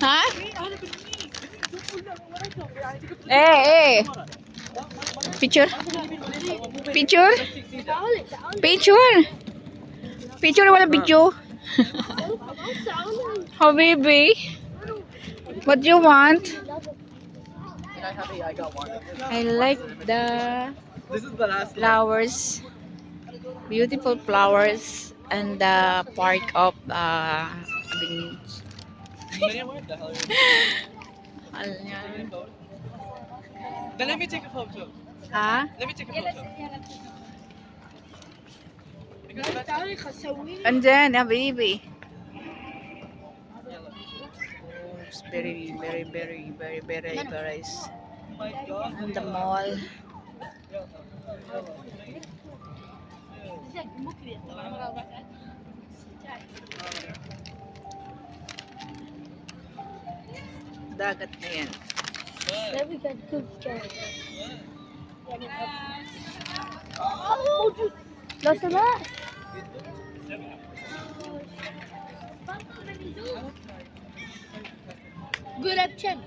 Ha? Eh, eh. Picture? Picture? Picture? Picture wala video? Habibi? What do you want? I like the This is the last one. flowers, beautiful flowers, and the park of uh, the? Then let me take a photo. Ha? Let me take a photo. Because that's And then, a baby. It's very, very, very, very, very, very nice. oh Comunque vi detto, ma bravo, Dagat na yan. Sabi ka, tubs ka. Lasa na! Good up, Chen.